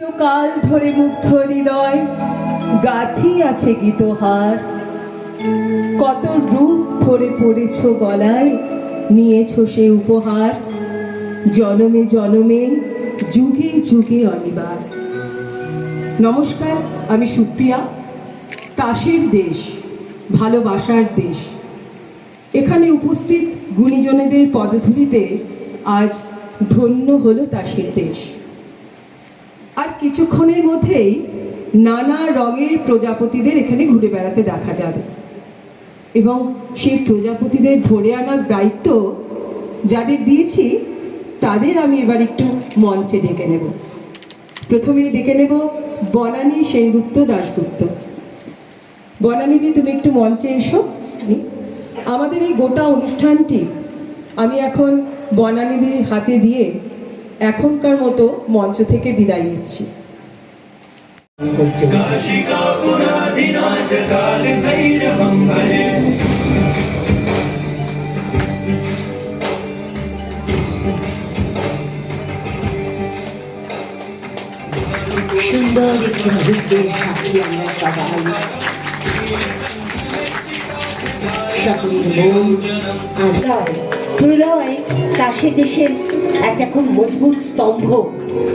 কাল ধরে মুগ্ধ হৃদয়, গাথি আছে গীতহার। কত রূপ ধরে পড়েছ গলায়, নিয়েছ সে উপহার। জনমে জনমে, যুগে যুগে অনিবার। নমস্কার, আমি সুপ্রিয়া, তাসের দেশ, ভালোবাসার দেশ। এখানে উপস্থিত গুণীজনেদের পদধূলিতে আজ ধন্য হলো তাসের দেশ। কিছুক্ষণের মধ্যেই নানা রঙের প্রজাপতিদের এখানে ঘুরে বেড়াতে দেখা যাবে। এবং সেই প্রজাপতিদের ধরে আনার দায়িত্ব যাদের দিয়েছি, তাদের আমি এবার একটু মঞ্চে ডেকে নেব। প্রথমেই ডেকে নেব বনানী সেনগুপ্ত দাশগুপ্ত। বনানীদি তুমি একটু মঞ্চে এসো। আমাদের এই গোটা অনুষ্ঠানটি আমি এখন বনানীদির হাতে দিয়ে এখনকার মতো মঞ্চ থেকে বিদায় নিচ্ছি। সুন্দর আমরা সকলের মন প্রলয় তাসের দেশের একটা খুব মজবুত স্তম্ভ,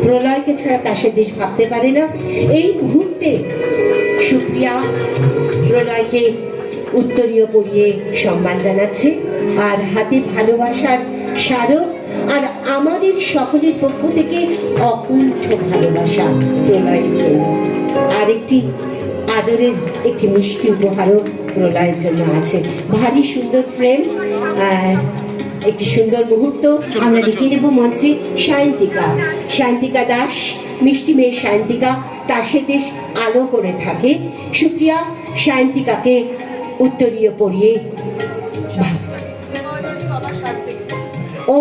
প্রলয়কে ছাড়া তাসের দেশ ভাবতে পারে না। এই মুহূর্তে সুপ্রিয়া প্রলয়কে উত্তরীয় পরিয়ে সম্মান জানাচ্ছে। আর হাতে ভালোবাসার স্মারক, আর আমাদের সকলের পক্ষ থেকে অকুণ্ঠ ভালোবাসা প্রলয়ের জন্য। আরেকটি আদরের, একটি মিষ্টি উপহারও প্রলয়ের জন্য আছে। ভারী সুন্দর ফ্রেম একটি সুন্দর মুহূর্ত আমরা ডেকে নেব মঞ্চে সায়ন্তিকা। সায়ন্তিকা দাস, মিষ্টি মেয়ে সায়ন্তিকা তাসে দেশ আলো করে থাকে। সুপ্রিয়া সায়ন্তিকাকে উত্তরীয় পড়িয়ে ও,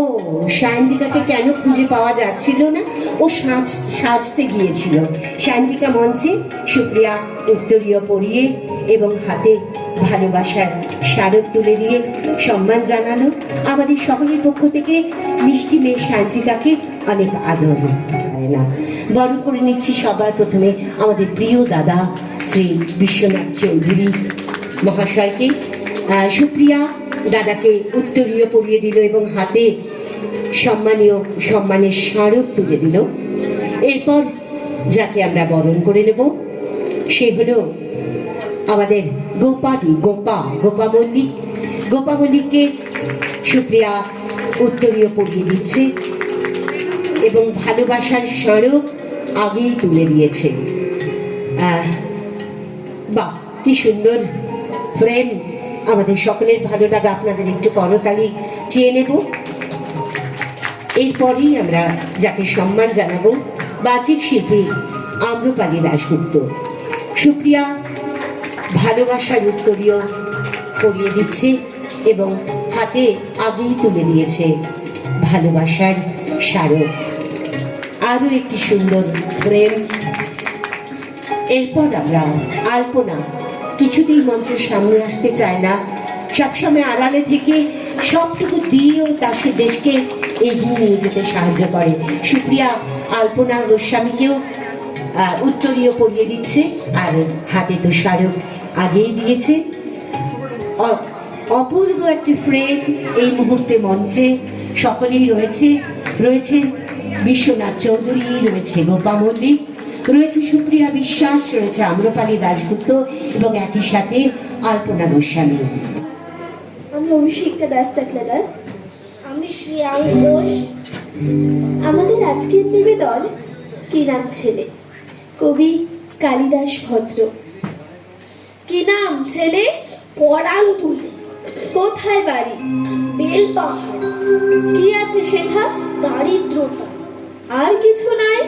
সায়ন্তিকাকে কেন খুঁজে পাওয়া যাচ্ছিল না? ও সাজ, সাজতে গিয়েছিল। সায়ন্তিকা মঞ্চে সুপ্রিয়া উত্তরীয় পরিয়ে এবং হাতে ভালোবাসার স্মারক তুলে দিয়ে সম্মান জানালো আমাদের সকলের পক্ষ থেকে। মিষ্টি মেয়ে শান্তিকাকে অনেক আদর না। বড় করে নিচ্ছি সবার প্রথমে আমাদের প্রিয় দাদা শ্রী বিশ্বনাথ চৌধুরী মহাশয়কে। সুপ্রিয়া দাদাকে উত্তরীয় পরিয়ে দিল এবং হাতে সম্মানীয় সম্মানের স্মারক তুলে দিল। এরপর যাকে আমরা বরণ করে নেব, সে হলো আমাদের গোপাদি গোপা গোপা মল্লিক, গোপা মল্লিককে সুপ্রিয়া উত্তরীয় পরিয়ে দিচ্ছে এবং ভালোবাসার স্মারক আগেই তুলে দিয়েছে। বাহ, কি সুন্দর ফ্রেম আমাদের সকলের ভালো লাগা আপনাদের একটু করতালি চেয়ে নেব। এরপরেই আমরা যাকে সম্মান জানাব, বাচিক শিল্পী আম্রপালি দাশগুপ্ত সুপ্রিয়া ভালোবাসার উত্তরীয় পরিয়ে দিচ্ছে এবং হাতে আগেই তুলে দিয়েছে ভালোবাসার স্মারক। আরও একটি সুন্দর ফ্রেম এরপর আমরা আলপনা। কিছুতেই মঞ্চের সামনে আসতে চায় না। সবসময় আড়ালে থেকে সবটুকু দিয়েও তার সে দেশকে এগিয়ে নিয়ে যেতে সাহায্য করে। সুপ্রিয়া আলপনা গোস্বামীকেও উত্তরীয় পরিয়ে দিচ্ছে। আর হাতে তো স্মারক। আগেই দিয়েছে। অপূর্ব একটি ফ্রেম এই মুহূর্তে মঞ্চে সকলেই রয়েছে। রয়েছেন বিশ্বনাথ চৌধুরী, রয়েছে গোপা মল্লিক, রয়েছে সুপ্রিয়া বিশ্বাস, রয়েছে আম্রপালি দাশগুপ্ত এবং একই সাথে আলপনা গোস্বামী। আমি অভিষিক্তা আমি শ্রেয়াং ঘোষ। আমাদের আজকের নিবেদন কি নাম ছেলে? কবি কালিদাস ভদ্র। কি নাম ছেলে? পরাণ তুলে কোথায় বাড়ি? বেল পাহাড় কি আছে সেথা? দারিদ্রতা। আর কিছু নাই?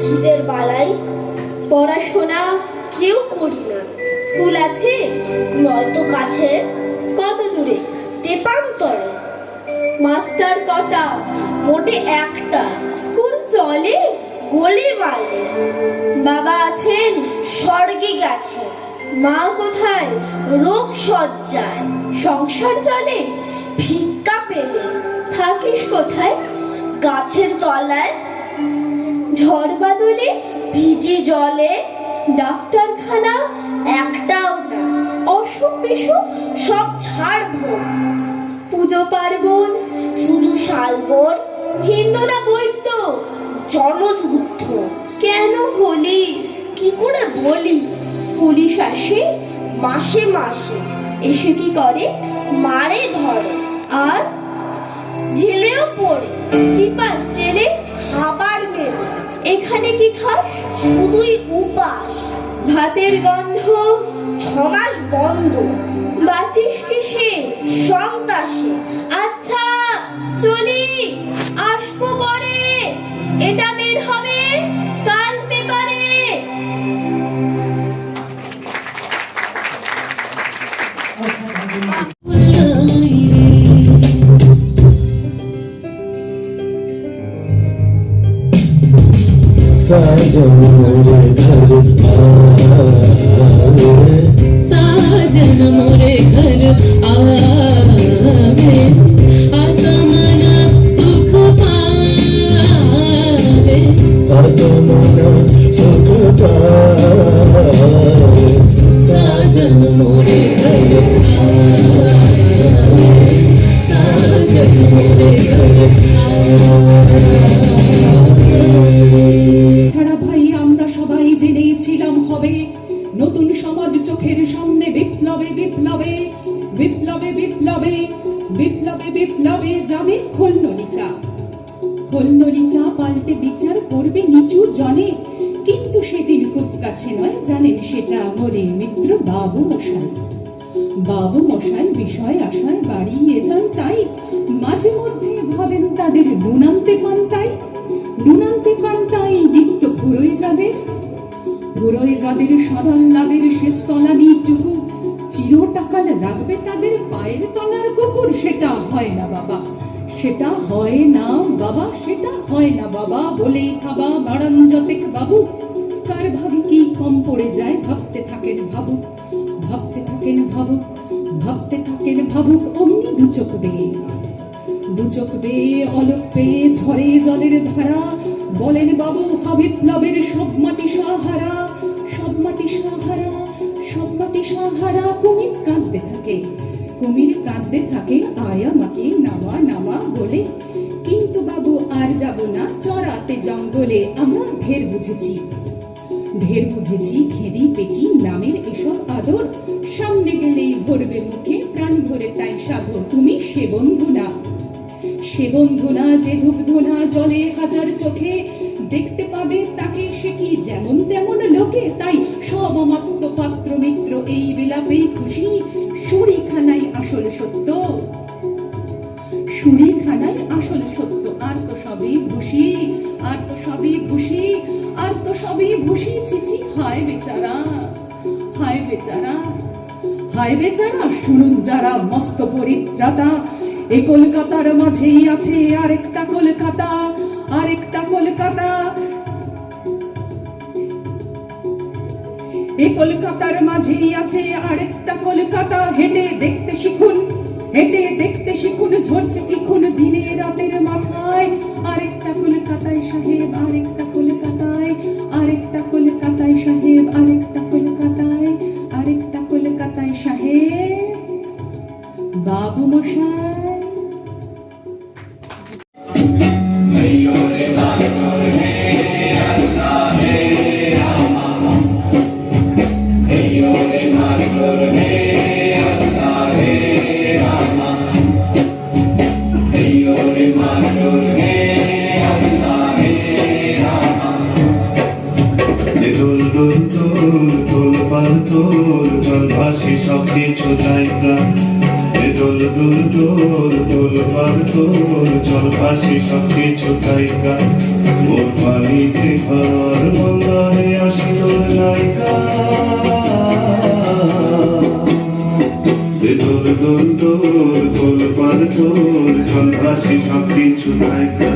খিদের বালাই। পড়াশোনা কেউ করি না। স্কুল আছে? নয়তো কাছে। কত দূরে? তেপান্তরে। মাস্টার কটা? মোটে একটা। স্কুল চলে? গলি মারলে বাবা আছেন? স্বর্গে গেছে মা কোথায়? রোগ সজ্জায় সংসার চলে ভিক্ষা পেলে। থাকিস কোথায়? গাছের তলায়। ঝড় বাদলে ভিজি জলে। ডাক্তারখানা একটাও না। অসুখ বিসুখ সব ছাড় ভোগ। পুজো পার্বণ, শুধু শালবর? হিন্দু না বৈদ্য? জনযুদ্ধ কেন হলি? কি করে বলি? পুলিশ আসে, মাসে মাসে এসে কি করে? মারে ধরে। আর জেলেও পড়ে। কি পাস জেলে? খাবার মেলে এখানে কি খাস? শুধুই উপাস। ভাতের গন্ধ। ছমাস বন্ধ। বাঁচিস কিসে? সন্তাসে আচ্ছা চলি साजन मेरे घर आए साजन मोरे घर आवे आत्मन सुख पावे आत्मना सुख पाए साजन मोरे घर आवे साजन मोरे घर ছাড়া খোলনলিচা পাল্টে বিচার করবে নিচু জনে। কিন্তু সেদিন খুব কাছে নয়, জানেন সেটা মিত্র বাবু মশাই। বাবু মশাই বিষয় বাড়িয়ে যান তাই, মাঝে মধ্যে ভাবেন তাদের নুনান্তে পান তাই। নুনান্তে পান তাই নিত্য ঘুরোয় যাবে। ঘুরোয় যাদের সরল্লাদের শেষ তলানিটুকু চিরটাকাল রাখবে তাদের পায়ের তলার কুকুর, সেটা হয় না বাবা। সেটা হয় না, বাবা, সেটা হয় না, বাবা, বলেই থাবা বাড়ান যতেক বাবু। কার ভাবে কি কম পড়ে যায়, ভাবতে থাকেন ভাবুক ভাবতে থাকেন ভাবুক ভাবতে থাকেন ভাবুক অমনি দু চোখ বেয়ে দু চোখ বেয়ে অলোক পেয়ে ঝরে জলের ধারা, বলেন বাবু হাবিপ্লবের সব মাটি সাহারা, সব মাটি সাহারা, সব মাটি সাহারা, কুমির কাঁদতে থাকে, কুমির কাঁদতে থাকে, আয়া মাকে বলে, কিন্তু বাবু, আর যাব না। চড়াতে জঙ্গলে আমরা ঢের বুঝেছি। ঢের বুঝেছি খেদি পেচি নামের এসব আদর। সামনে গেলেই ভরবে মুখে প্রাণ ভরে তাই সাধো তুমি সে বন্ধু না। সে বন্ধু না যে ধূপ ধুনা জলে হাজার চোখে। দেখতে পাবে তাকে সে কি যেমন তেমন লোকে। তাই সুরিখানাই আসল সত্য। আর তো সবই ভুসি আর তো সবই ভুসি আর তো সবই ভুসি চিচি। হায় বেচারা হায় বেচারা হায় বেচারা, শুনুন যারা মস্ত পরিত্রাতা। কলকাতার মাঝেই আছে আরেকটা কলকাতা আরেকটা কলকাতা। কলকাতার মাঝেই আছে আরেকটা কলকাতা, হেঁটে কিছু জায়গা দোল দোল দোল দোল পাল দোল জল ভাসি সব কিছু জায়গা ওর বাড়িতে ঘর বঙ্গায় আসিল নায়িকা দোল দোল দোল দোল পাল দোল জল ভাসি সব কিছু জায়গা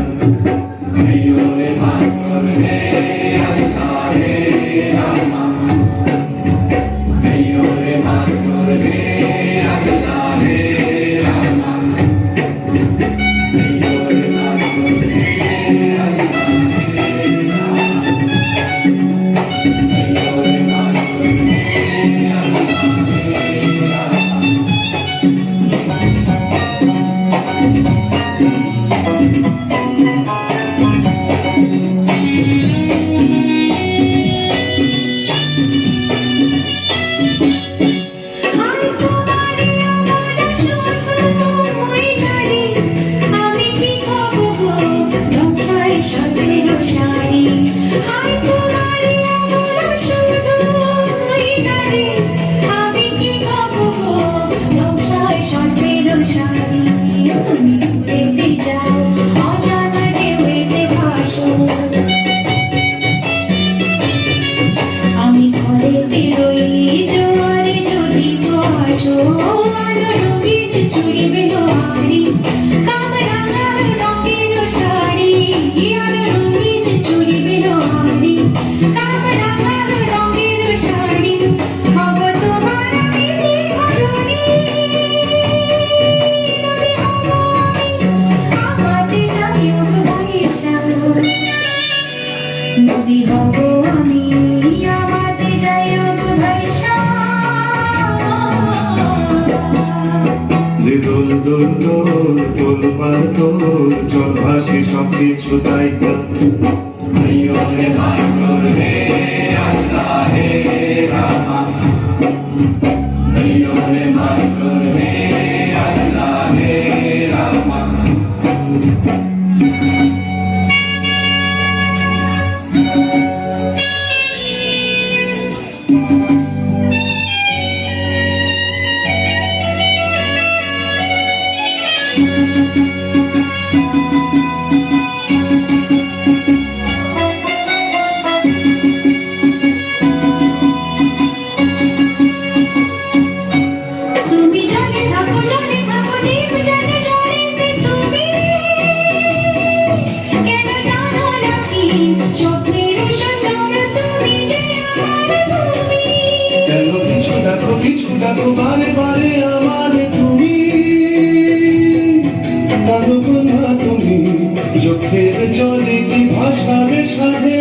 Rio le mai চোখের জলে কি ভাষা মেশাবে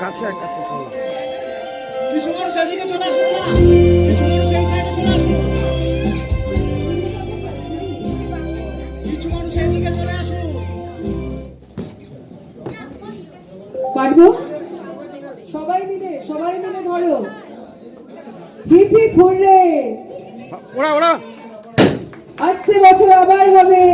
কাছে কাছে চলে। কিছু মানুষ এদিকে চলে আসুন পারব? সবাই মিলে সবাই মিলে ধরো। Hip hip hurray. ওরা ওরা। বছর আবার হবে।